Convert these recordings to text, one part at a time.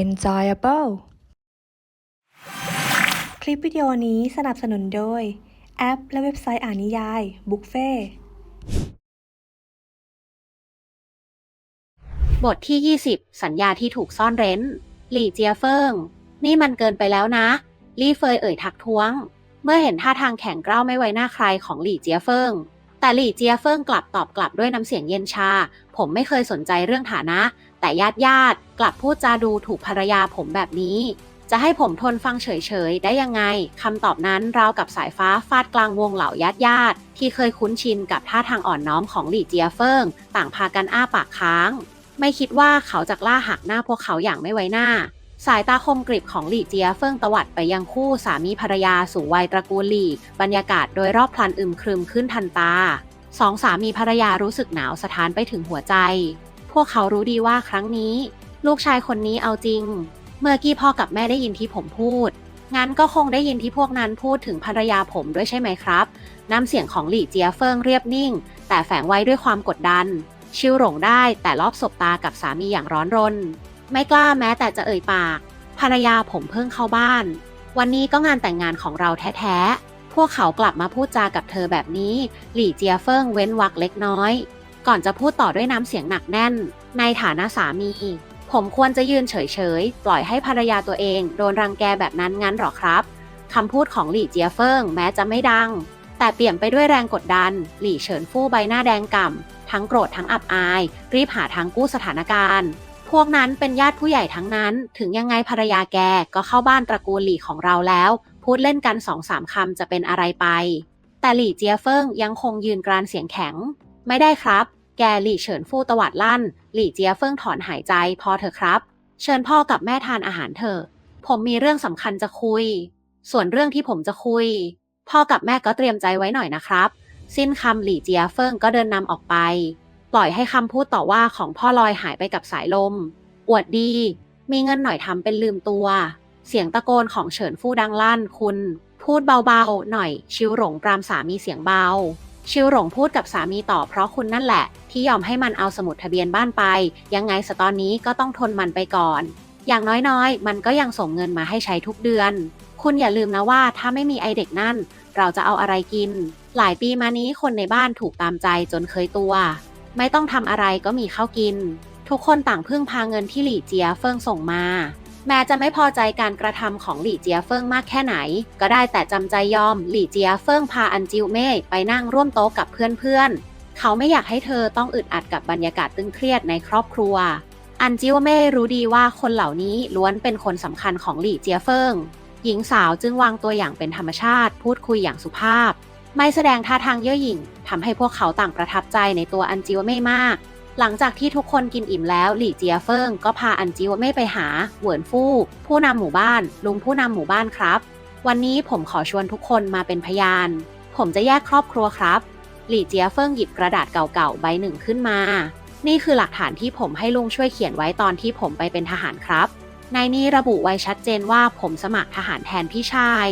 enjoyable คลิปวิดีโอนี้สนับสนุนโดย แอปและเว็บไซต์อ่านนิยาย บุฟเฟ่บทที่ 20 สัญญาที่ถูกซ่อนเร้น หลี่เจียเฟิง นี่มันเกินไปแล้วนะ ลี่เฟยเอ่ยทักท้วง เมื่อเห็นท่าทางแข็งกร้าวไม่ไว้หน้าใครของหลี่เจียเฟิง แต่หลี่เจียเฟิงกลับตอบกลับด้วยน้ำเสียงเย็นชา ผมไม่เคยสนใจเรื่องฐานะ แต่ญาติญาติๆกลับพูดจาดูถูกภรรยาผมแบบนี้ จะให้ผมทนฟังเฉยๆ ได้ยังไงคำตอบนั้นราวกับสายฟ้าฟาดกลางวงเหล่าญาติญาติๆที่เคยคุ้นชินกับท่าทางอ่อนน้อมของหลี่เจียเฟิง ต่างพากันอ้าปากค้าง ไม่คิดว่าเขาจะกล้าหักหน้าพวกเขาอย่างไม่ไว้หน้า สายตาคมกริบของหลี่เจียเฟิงตวัดไปยังคู่สามีภรรยาสูงวัยตระกูลหลี่ บรรยากาศโดยรอบพลันอึมครึมขึ้นทันตาสองสามีภรรยารู้สึกหนาวสะท้านไปถึงหัวใจ พวกเขารู้ดีว่าครั้งนี้ ลูกชายคนนี้เอาจริง เมื่อกี้พ่อกับแม่ได้ยินที่ผมพูด งั้นก็คงได้ยินที่พวกนั้นพูดถึงภรรยาผมด้วยใช่ไหมครับ น้ำเสียงของหลี่เจียเฟิงเรียบนิ่ง แต่แฝงไว้ด้วยความกดดัน ชิวหลงได้แต่รอบสบตากับสามีอย่างร้อนรน ไม่กล้าแม้แต่จะเอ่ยปาก ภรรยาผมเพิ่งเข้าบ้าน วันนี้ก็งานแต่งงานของเราแท้ๆพวกเขากลับมาพูดจากับเธอแบบนี้ หลี่เจียเฟิงเว้นวักเล็กน้อย ก่อนจะพูดต่อด้วยน้ำเสียงหนักแน่น ในฐานะสามี ผมควรจะยืนเฉยๆ ปล่อยให้ภรรยาตัวเองโดนรังแกแบบนั้นงั้นหรอครับคำพูดของหลี่เจียเฟิงแม้จะไม่ดัง แต่เปี่ยมไปด้วยแรงกดดัน หลี่เฉินฟู่ใบหน้าแดงก่ำทั้งโกรธทั้งอับอาย รีบหาทางกู้สถานการณ์ พวกนั้นเป็นญาติผู้ใหญ่ทั้งนั้น ถึงยังไงภรรยาแกก็เข้าบ้านตระกูลหลี่ของเราแล้ว พูดเล่นกันสองสามคำจะเป็นอะไรไป แต่หลี่เจียเฟิงยังคงยืนกรานเสียงแข็ง ไม่ได้ครับ แกหลี่เฉินฟู่ตวัดลั่น หลี่เจียเฟิงถอนหายใจ พอเถอะครับ เชิญพ่อกับแม่ทานอาหารเถอะ ผมมีเรื่องสำคัญจะคุย ส่วนเรื่องที่ผมจะคุย พ่อกับแม่ก็เตรียมใจไว้หน่อยนะครับ สิ้นคำหลี่เจียเฟิงก็เดินนำออกไป ปล่อยให้คำพูดต่อว่าของพ่อลอยหายไปกับสายลม อวดดี มีเงินหน่อยทำเป็นลืมตัว เสียงตะโกนของเฉินฟู่ดังลั่นคุณ พูดเบาๆหน่อย ชิวหลงปรามสามีเสียงเบา ชิวหลงพูดกับสามีต่อเพราะคุณนั่นแหละ ที่ยอมให้มันเอาสมุดทะเบียนบ้านไป ยังไงสตอนนี้ก็ต้องทนมันไปก่อน อย่างน้อยๆ มันก็ยังส่งเงินมาให้ใช้ทุกเดือน คุณอย่าลืมนะว่าถ้าไม่มีไอเด็กนั่น เราจะเอาอะไรกิน หลายปีมานี้คนในบ้านถูกตามใจจนเคยตัว ไม่ต้องทำอะไรก็มีข้าวกิน ทุกคนต่างพึ่งพาเงินที่หลี่เจียเฟิงส่งมา แม้จะไม่พอใจการกระทำของหลี่เจียเฟิงมากแค่ไหน ก็ได้แต่จำใจยอมหลี่เจียเฟิงพาอันจิวเม่ไปนั่งร่วมโต๊ะกับเพื่อนๆ เขาไม่อยากให้เธอต้องอึดอัดกับบรรยากาศตึงเครียดในครอบครัว อันจิวเม่รู้ดีว่าคนเหล่านี้ล้วนเป็นคนสำคัญของหลี่เจียเฟิงหญิงสาวจึงวางตัวอย่างเป็นธรรมชาติ พูดคุยอย่างสุภาพ ไม่แสดงท่าทางเย่อหยิ่งทำให้พวกเขาต่างประทับใจในตัวอันจิวเม่มาก หลังจากที่ทุกคนกินอิ่มแล้วหลี่เจียเฟิงก็พาอันจิวเม่ไปหาเหวินฟู่ผู้นำหมู่บ้าน ลุงผู้นำหมู่บ้านครับ วันนี้ผมขอชวนทุกคนมาเป็นพยาน ผมจะแยกครอบครัวครับ หลี่เจียเฟิงหยิบกระดาษเก่าๆใบหนึ่งขึ้นมา นี่คือหลักฐานที่ผมให้ลุงช่วยเขียนไว้ตอนที่ผมไปเป็นทหารครับ ในนี้ระบุไว้ชัดเจนว่าผมสมัครทหารแทนพี่ชาย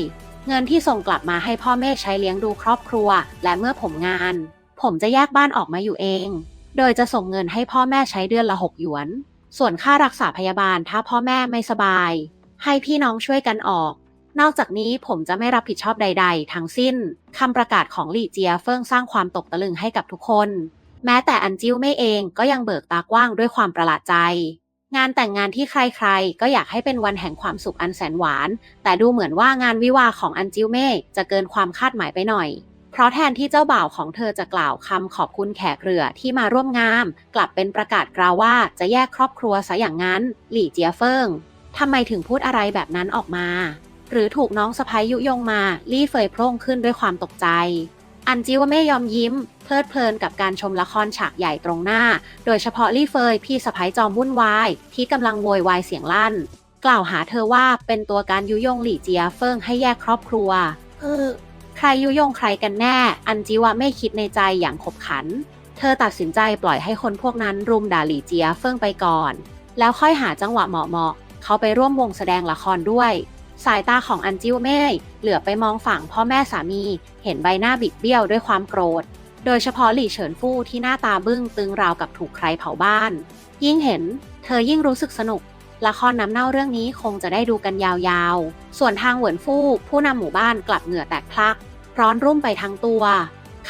เงินที่ส่งกลับมาให้พ่อแม่ใช้เลี้ยงดูครอบครัว และเมื่อผมงาน ผมจะแยกบ้านออกมาอยู่เอง โดยจะส่งเงินให้พ่อแม่ใช้เดือนละหกหยวน ส่วนค่ารักษาพยาบาลถ้าพ่อแม่ไม่สบาย ให้พี่น้องช่วยกันออก นอกจากนี้ผมจะไม่รับผิดชอบใด ๆ ทั้งสิ้นคำประกาศของหลี่เจียเฟิงสร้างความตกตะลึงให้กับทุกคน แม้แต่อันจิ้วไม่เองก็ยังเบิกตากว้างด้วยความประหลาดใจ งานแต่งงานที่ใครๆ ก็อยากให้เป็นวันแห่งความสุขอันแสนหวาน แต่ดูเหมือนว่างานวิวาของอันจิ้วเม่จะเกินความคาดหมายไปหน่อย เพราะแทนที่เจ้าบ่าวของเธอจะกล่าวคำขอบคุณแขกเรือที่มาร่วมงามกลับเป็นประกาศกล่าวว่าจะแยกครอบครัวซะอย่างนั้น หลี่เจียเฟิงทำไมถึงพูดอะไรแบบนั้นออกมา หรือถูกน้องสะพ้ยยุยงมาลี่เฟยโพร่งขึ้นด้วยความตกใจ อันจิว่าไม่ยอมยิ้ม เพลิดเพลินกับการชมละครฉากใหญ่ตรงหน้า โดยเฉพาะลี่เฟยพี่สะพ้ยจอมวุ่นวาย ที่กำลังโวยวายเสียงลั่น กล่าวหาเธอว่าเป็นตัวการยุยงหลี่เจียเฟิงให้แยกครอบครัว เออ ใครยุยงใครกันแน่ อันจิวะไม่คิดในใจอย่างขบขัน เธอตัดสินใจปล่อยให้คนพวกนั้นรุมด่าหลี่เจียเฟิงไปก่อน แล้วค่อยหาจังหวะเหมาะๆเขาไปร่วมวงแสดงละครด้วย สายตาของอันจิวเม่เหลือไปมองฝั่งพ่อแม่สามี เห็นใบหน้าบิดเบี้ยวด้วยความโกรธ โดยเฉพาะหลี่เฉินฟู่ที่หน้าตาบึ้งตึงราวกับถูกใครเผาบ้าน ยิ่งเห็น เธอยิ่งรู้สึกสนุก ละครน้ำเน่าเรื่องนี้คงจะได้ดูกันยาวๆ ส่วนทางเหวินฟู่ผู้นำหมู่บ้านกลับเหงื่อแตกพลัก ร้อนรุ่มไปทั้งตัว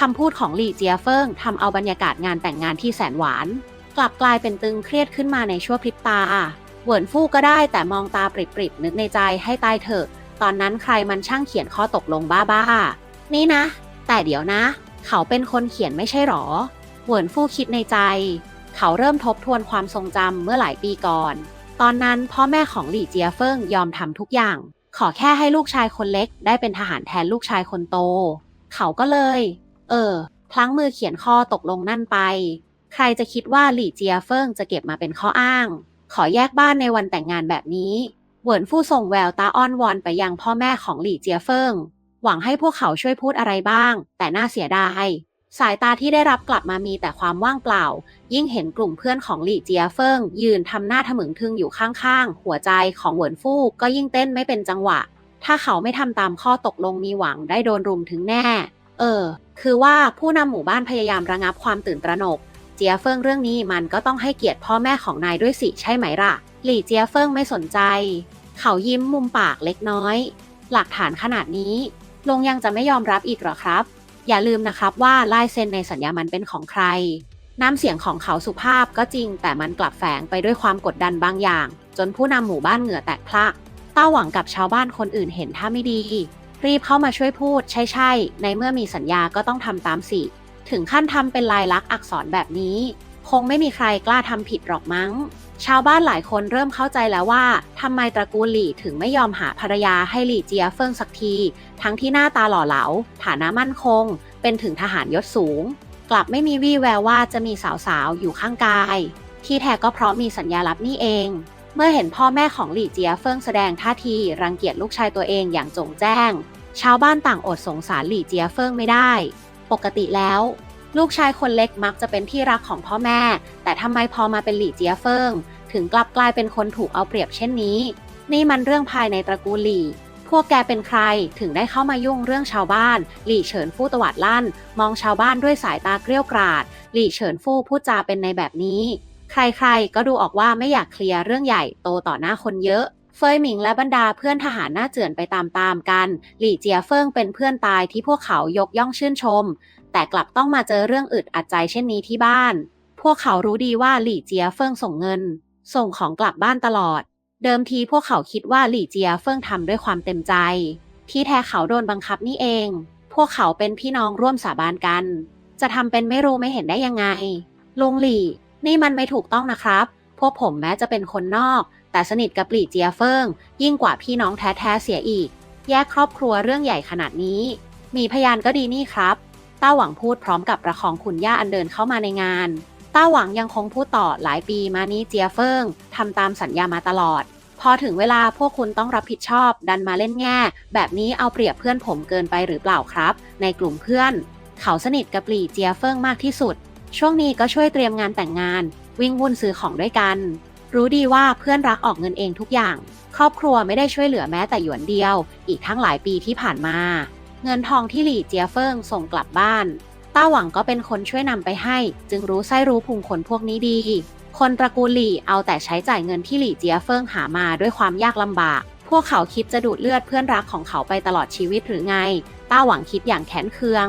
คำพูดของหลี่เจียเฟิงทำเอาบรรยากาศงานแต่งงานที่แสนหวาน กลับกลายเป็นตึงเครียดขึ้นมาในชั่วพริบตาเหวินฟู่ก็ได้แต่มองตาปริบๆนึกในใจให้ตายเถอะ ตอนนั้นใครมันช่างเขียนข้อตกลงบ้าๆนี่นะ แต่เดี๋ยวนะ เขาเป็นคนเขียนไม่ใช่หรอเหวินฟู่คิดในใจ เขาเริ่มทบทวนความทรงจำเมื่อหลายปีก่อน ตอนนั้นพ่อแม่ของหลี่เจียเฟิงยอมทำทุกอย่าง ขอแค่ให้ลูกชายคนเล็ก ได้เป็นทหารแทนลูกชายคนโต เขาก็เลย เออ พลั้งมือเขียนข้อตกลงนั่นไป ใครจะคิดว่าหลี่เจียเฟิงจะเก็บมาเป็นข้ออ้าง ขอแยกบ้านในวันแต่งงานแบบนี้เหวินฟู่ส่งแววตาอ้อนวอนไปยังพ่อแม่ของหลี่เจียเฟิงหวังให้พวกเขาช่วยพูดอะไรบ้าง แต่น่าเสียดาย สายตาที่ได้รับกลับมามีแต่ความว่างเปล่า ยิ่งเห็นกลุ่มเพื่อนของหลี่เจียเฟิง ยืนทำหน้าทะมึงทึงอยู่ข้างๆ หัวใจของเหวินฟู่ก็ยิ่งเต้นไม่เป็นจังหวะ ถ้าเขาไม่ทำตามข้อตกลงมีหวังได้โดนรุมถึงแน่ เออ คือว่าผู้นำหมู่บ้านพยายามระงับความตื่นตระหนก เจียเฟิงเรื่องนี้มันก็ต้องให้เกียรติพ่อแม่ของนายด้วยสิใช่ไหมล่ะ หลี่เจียเฟิงไม่สนใจ เขายิ้มมุมปากเล็กน้อย หลักฐานขนาดนี้ ลงยังจะไม่ยอมรับอีกหรอครับ อย่าลืมนะครับว่าลายเซ็นในสัญญามันเป็นของใคร น้ำเสียงของเขาสุภาพก็จริง แต่มันกลับแฝงไปด้วยความกดดันบางอย่าง จนผู้นำหมู่บ้านเหงื่อแตกพลักเต้าหวังกับชาวบ้านคนอื่นเห็นท่าไม่ดี รีบเข้ามาช่วยพูด ใช่ใช่ในเมื่อมีสัญญาก็ต้องทำตามสิ ถึงขั้นทำเป็นลายลักษณ์อักษรแบบนี้ คงไม่มีใครกล้าทำผิดหรอกมั้ง ชาวบ้านหลายคนเริ่มเข้าใจแล้วว่าทำไมตระกูลหลี่ถึงไม่ยอมหาภรรยาให้หลี่เจียเฟิงสักที ทั้งที่หน้าตาหล่อเหลา ฐานะมั่นคง เป็นถึงทหารยศสูง กลับไม่มีวี่แววว่าจะมีสาวๆ อยู่ข้างกาย ที่แท้ก็เพราะมีสัญญาลับนี่เอง เมื่อเห็นพ่อแม่ของหลี่เจียเฟิงแสดงท่าทีรังเกียจลูกชายตัวเองอย่างจงแจ้ง ชาวบ้านต่างอดสงสารหลี่เจียเฟิงไม่ได้ ปกติแล้ว ลูกชายคนเล็กมักจะเป็นที่รักของพ่อแม่ แต่ทำไมพอมาเป็นหลี่เจียเฟิง ถึงกลับกลายเป็นคนถูกเอาเปรียบเช่นนี้ นี่มันเรื่องภายในตระกูลหลี่ พวกแกเป็นใครถึงได้เข้ามายุ่งเรื่องชาวบ้าน หลี่เฉินฟู่ตวาดลั่น มองชาวบ้านด้วยสายตาเกรี้ยวกราด หลี่เฉินฟู่พูดจาเป็นในแบบนี้ ใครๆ ก็ดูออกว่าไม่อยากเคลียร์เรื่องใหญ่โตต่อหน้าคนเยอะเฟยหมิงและบรรดาเพื่อนทหารหน้าเจือนไปตามๆกัน หลี่เจียเฟิงเป็นเพื่อนตายที่พวกเขายกย่องชื่นชม แต่กลับต้องมาเจอเรื่องอึดอัดใจเช่นนี้ที่บ้าน พวกเขารู้ดีว่าหลี่เจียเฟิงส่งเงิน ส่งของกลับบ้านตลอด เดิมทีพวกเขาคิดว่าหลี่เจียเฟิงทำด้วยความเต็มใจ ที่แท้เขาโดนบังคับนี่เอง พวกเขาเป็นพี่น้องร่วมสาบานกัน จะทำเป็นไม่รู้ไม่เห็นได้ยังไงลุงหลี่ นี่มันไม่ถูกต้องนะครับ พวกผมแม้จะเป็นคนนอก แต่สนิทกับหลี่เจียเฟิงยิ่งกว่าพี่น้องแท้ๆเสียอีก แยกครอบครัวเรื่องใหญ่ขนาดนี้ มีพยานก็ดีนี่ครับ ต้าหวังพูดพร้อมกับประคองคุณย่าอันเดินเข้ามาในงาน ต้าหวังยังคงพูดต่อหลายปีมานี้เจียเฟิงทำตามสัญญามาตลอด พอถึงเวลาพวกคุณต้องรับผิดชอบ ดันมาเล่นแง่ แบบนี้เอาเปรียบเพื่อนผมเกินไปหรือเปล่าครับ ในกลุ่มเพื่อน เขาสนิทกับหลี่เจียเฟิงมากที่สุด ช่วงนี้ก็ช่วยเตรียมงานแต่งงาน วิ่งวุ่นซื้อของด้วยกัน รู้ดีว่าเพื่อนรักออกเงินเองทุกอย่าง ครอบครัวไม่ได้ช่วยเหลือแม้แต่หยวนเดียว อีกทั้งหลายปีที่ผ่านมา เงินทองที่หลี่เจียเฟิงส่งกลับบ้าน ต้าหวังก็เป็นคนช่วยนำไปให้ จึงรู้ไส้รู้พุงคนพวกนี้ดี คนตระกูลหลี่เอาแต่ใช้จ่ายเงินที่หลี่เจียเฟิงหามาด้วยความยากลำบาก พวกเขาคิดจะดูดเลือดเพื่อนรักของเขาไปตลอดชีวิตหรือไง ต้าหวังคิดอย่างแค้นเคือง